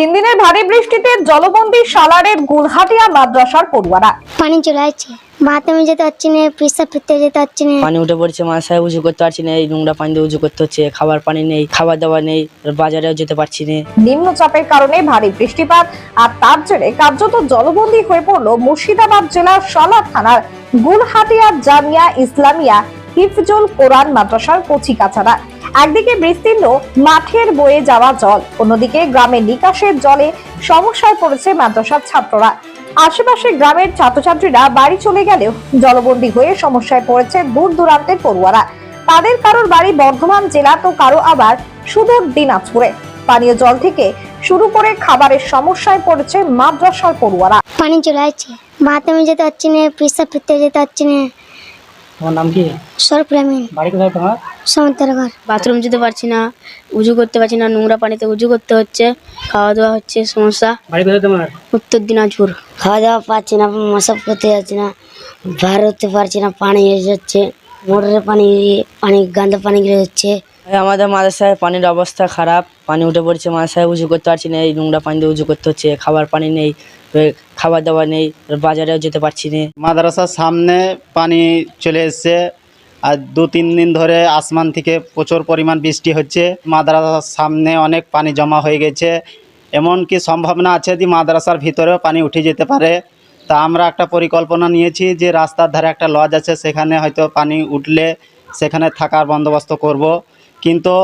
তিন দিনের ভারী বৃষ্টিতে জলবন্দী সালারের গুলহাটিয়া মাদ্রাসার পড়ুয়ারা। পানি চলে আসছে বাথরুমে যেতে পারছি না পেশাব ফিরতে যেতে পারছি না। পানি উঠে পড়ছে মাথায় উঁচু করতে পারছি না এই নোংরা পানি দিয়ে উঁচু করতে হচ্ছে খাবার পানি নেই খাবার দাবার নেই বাজারেও যেতে পারছি না। নিম্নচাপের কারণে ভারী বৃষ্টিপাত আর তার জেরে কার্যত জলবন্দী হয়ে পড়ল মুর্শিদাবাদ জেলার সালার থানার গুলহাটিয়া জামিয়া ইসলামিয়া হিফজুল কোরআন মাদ্রাসার কচি কাছাড়া একদিকে বিস্তীর্ণ মাঠের বয়ে যাওয়া জল, অন্যদিকে গ্রামের নিকাশের জলে সমস্যায় পড়েছে মাদ্রাসার ছাত্ররা। আশেপাশে গ্রামের ছাত্রছাত্রীরা বাড়ি চলে গেলেও জলবন্দী হয়ে সমস্যায় পড়েছে দূর দূরান্তের পড়ুয়ারা। তাদের কারোর বাড়ি বর্ধমান জেলা তো কারও আবার সুদূর দিনাজপুরে। পানীয় জল থেকে শুরু করে খাবারের সমস্যায় পড়েছে মাদ্রাসার পড়ুয়ারা। পানি চলে আসছে। বাথরুমে যেতে পারছি না, পেশাব ফিরতে যেতে পারছি না। তোমার নাম কি? সরপ্রামিন বাড়ি কোথায় তোমার? সমুদ্রগড় বাথরুম যেতে পারছি না উজু করতে পারছি না নোংরা পানিতে উজু করতে হচ্ছে খাওয়া দাওয়া হচ্ছে সমস্যা। বাড়ি কোথায় তোমার? উত্তর দিনাজপুর। খাওয়া দাওয়া পাচ্ছি না মশাব করতে যাচ্ছি না বার হতে পারছি না পানি এসে যাচ্ছে মোটরের পানি পানি গান্দা পানি গিয়ে হচ্ছে আমাদের মাদ্রাসায় পানির অবস্থা খারাপ, পানি উঠে পড়ছে মাথায় উঁচু করতে পারছি না, এই নোংরা পানি দিয়ে উঁচু করতে হচ্ছে, খাবার পানি নেই খাবার দাবার নেই, বাজারেও যেতে পারছি না। মাদ্রাসার সামনে পানি চলে এসছে, আর দু তিন দিন ধরে আসমান থেকে প্রচুর পরিমাণ বৃষ্টি হচ্ছে, মাদ্রাসার সামনে অনেক পানি জমা হয়ে গেছে, এমনকি সম্ভাবনা আছে যে মাদ্রাসার ভিতরেও পানি উঠে যেতে পারে। তা আমরা একটা পরিকল্পনা নিয়েছি যে রাস্তার ধারে একটা লজ আছে, সেখানে হয়তো পানি উঠলে সেখানে থাকার বন্দোবস্ত করব। কিন্তু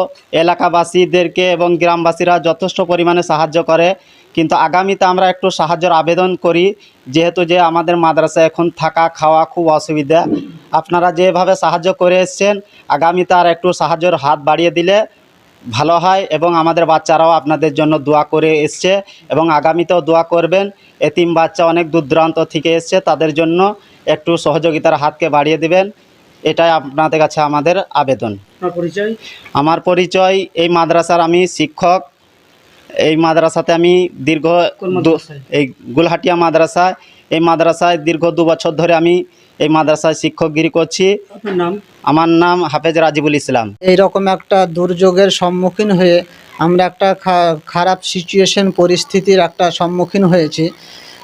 এলাকাবাসীদেরকে এবং গ্রামবাসীরা যথেষ্ট পরিমাণে সাহায্য করে। কিন্তু আগামীতে আমরা একটু সাহায্যের আবেদন করি, যেহেতু যে আমাদের মাদ্রাসা এখন থাকা, খাওয়া খুব অসুবিধা। আপনারা যেভাবে সাহায্য করে এসছেন, আগামীতে আর একটু সাহায্যের হাত বাড়িয়ে দিলে ভালো হয় এবং আমাদের বাচ্চারাও আপনাদের জন্য দোয়া করে এসছে এবং আগামীতেও দোয়া করবেন। এতিম বাচ্চা অনেক দূর দূরান্ত থেকে এসছে, তাদের জন্য একটু সহযোগিতার হাতকে বাড়িয়ে দিবেন। এটাই আপনাদের কাছে আমাদের আবেদন। পরিচয়? আমার পরিচয় এই মাদ্রাসার আমি শিক্ষক। এই মাদ্রাসাতে আমি দীর্ঘ? এই গুলহাটিয়া মাদ্রাসা এই মাদ্রাসায় দীর্ঘ দু বছর ধরে আমি এই মাদ্রাসায় শিক্ষকগিরি করছি। নাম? আমার নাম হাফেজ রাজিবুল ইসলাম। এইরকম একটা দুর্যোগের সম্মুখীন হয়ে আমরা একটা খা- খারাপ সিচুয়েশন পরিস্থিতির একটা সম্মুখীন হয়েছি।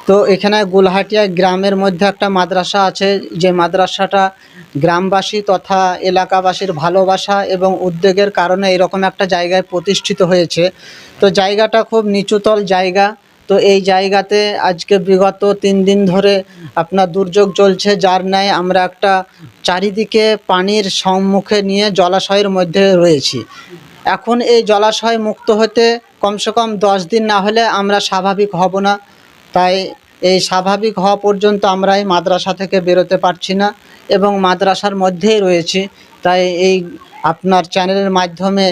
তো এখানে গুলহাটিয়া গ্রামের মধ্যে একটা মাদ্রাসা আছে। যে মাদ্রাসাটা গ্রামবাসী তথা এলাকাবাসীর ভালোবাসা এবং উদ্যোগের কারণে এরকম একটা জায়গায় প্রতিষ্ঠিত হয়েছে। তো জায়গাটা খুব নিচুতল জায়গা। তো এই জায়গাতে আজকে বিগত তিন দিন ধরে আপনার দুর্যোগ চলছে। যার ন্যায় আমরা একটা চারিদিকে পানির সম্মুখে নিয়ে জলাশয়ের মধ্যে রয়েছি। এখন এই জলাশয় মুক্ত হতে কমসে কম দশ দিন না হলে আমরা স্বাভাবিক হব না। তাই এই স্বাভাবিক হওয়া পর্যন্ত আমরা এই মাদ্রাসা থেকে বেরোতে পারছি না। এবং মাদ্রাসার মধ্যেই রয়েছে। তাই এই আপনার চ্যানেলের মাধ্যমে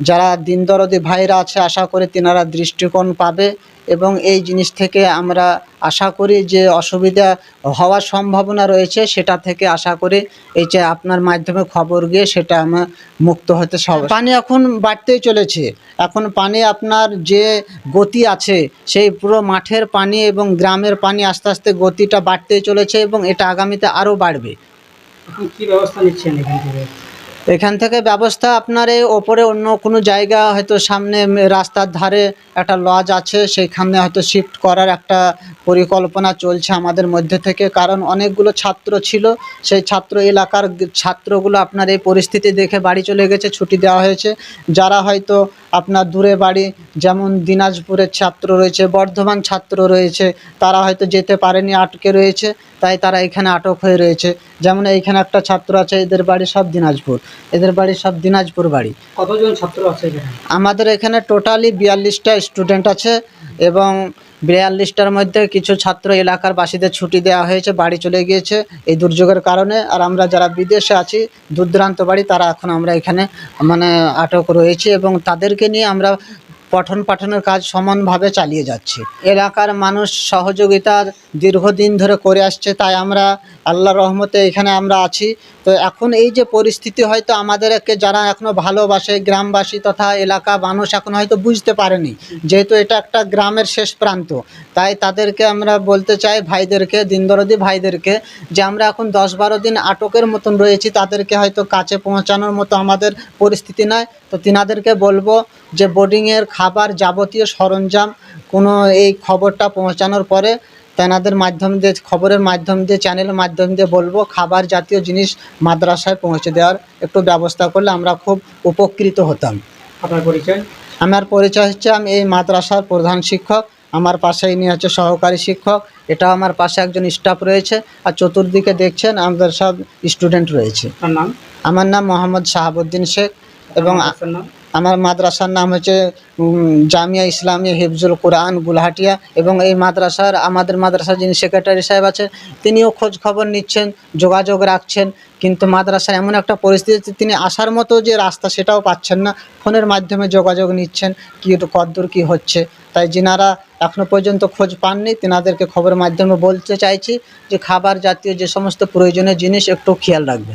যারা দিনদরদি ভাইরা আছে, আশা করি তেনারা দৃষ্টিকোণ পাবে এবং এই জিনিস থেকে আমরা আশা করি যে অসুবিধা হওয়ার সম্ভাবনা রয়েছে, সেটা থেকে আশা করি এই যে আপনার মাধ্যমে খবর গিয়ে সেটা আমার মুক্ত হতে সব পানি এখন বাড়তেই চলেছে। এখন পানি আপনার যে গতি আছে, সেই পুরো মাঠের পানি এবং গ্রামের পানি আস্তে আস্তে গতিটা বাড়তেই চলেছে এবং এটা আগামীতে আরও বাড়বে। এখন কি ব্যবস্থা নিচ্ছেন এখান থেকে? এখান থেকে ব্যবস্থা আপনার এই ওপরে অন্য কোনো জায়গা, হয়তো সামনে রাস্তার ধারে একটা লজ আছে সেইখানে হয়তো শিফট করার একটা পরিকল্পনা চলছে আমাদের মধ্যে থেকে। কারণ অনেকগুলো ছাত্র ছিল, সেই ছাত্র এলাকার ছাত্রগুলো আপনার এই পরিস্থিতি দেখে বাড়ি চলে গেছে, ছুটি দেওয়া হয়েছে। যারা হয়তো আপনার দূরে বাড়ি, যেমন দিনাজপুরের ছাত্র রয়েছে, বর্ধমান ছাত্র রয়েছে, তারা হয়তো যেতে পারেনি, আটকে রয়েছে। তাই তারা এখানে আটক হয়ে রয়েছে। যেমন এইখানে একটা ছাত্র আছে এদের বাড়ি সব দিনাজপুর। এদের বাড়ি সব দিনাজপুর বাড়ি। কতজন ছাত্র আছে আমাদের এখানে টোটালি বিয়াল্লিশটা স্টুডেন্ট আছে এবং বিয়াল্লিশটার মধ্যে কিছু ছাত্র এলাকার বাসীদের ছুটি দেওয়া হয়েছে বাড়ি চলে গিয়েছে এই দুর্যোগের কারণে। আর আমরা যারা বিদেশে আছি দূর দূরান্ত বাড়ি তারা এখন আমরা এখানে মানে আটক রয়েছি এবং তাদেরকে নিয়ে আমরা পঠন পাঠনের কাজ সমানভাবে চালিয়ে যাচ্ছে। এলাকার মানুষ সহযোগিতার দীর্ঘদিন ধরে করে আসছে, তাই আমরা আল্লাহ রহমতে এখানে আমরা আছি। তো এখন এই যে পরিস্থিতি হয়তো আমাদেরকে যারা এখনও ভালোবাসে, গ্রামবাসী তথা এলাকা মানুষ এখন হয়তো বুঝতে পারেনি, যেহেতু এটা একটা গ্রামের শেষ প্রান্ত। তাই তাদেরকে আমরা বলতে চাই ভাইদেরকে, দিনদরদি ভাইদেরকে, যে আমরা এখন দশ বারো দিন আটকের মতন রয়েছি, তাদেরকে হয়তো কাছে পৌঁছানোর মতো আমাদের পরিস্থিতি নয় তো তিনাদেরকে বলব যে বোর্ডিংয়ের খাবার যাবতীয় সরঞ্জাম কোনো এই খবরটা পৌঁছানোর পরে তেনাদের মাধ্যম দিয়ে খবরের মাধ্যম দিয়ে চ্যানেলের মাধ্যম দিয়ে বলব খাবার জাতীয় জিনিস মাদ্রাসায় পৌঁছে দেওয়ার একটু ব্যবস্থা করলে আমরা খুব উপকৃত হতাম। আপনার পরিচয়? আমার পরিচয় হচ্ছে আমি এই মাদ্রাসার প্রধান শিক্ষক আমার পাশে ইনি হচ্ছে সহকারী শিক্ষক এটা আমার পাশে একজন স্টাফ রয়েছে আর চতুর্দিকে দেখছেন আমাদের সব স্টুডেন্ট রয়েছে। আমার নাম মোহাম্মদ শাহাবুদ্দিন শেখ এবং আমার মাদ্রাসার নাম হচ্ছে জামিয়া ইসলামী হিফজুল কোরআন গুলহাটিয়া এবং এই মাদ্রাসার আমাদের মাদ্রাসার যিনি সেক্রেটারি সাহেব আছে, তিনিও খোঁজ খবর নিচ্ছেন, যোগাযোগ রাখছেন, কিন্তু মাদ্রাসার এমন একটা পরিস্থিতি তিনি আসার মতো যে রাস্তা সেটাও পাচ্ছেন না। ফোনের মাধ্যমে যোগাযোগ নিচ্ছেন, কি কদ্দূর কী হচ্ছে। তাই যিনারা এখনও পর্যন্ত খোঁজ পাননি, তেনাদেরকে খবরের মাধ্যমে বলতে চাইছি যে, খাবার জাতীয় যে সমস্ত প্রয়োজনীয় জিনিস একটু খেয়াল রাখবেন।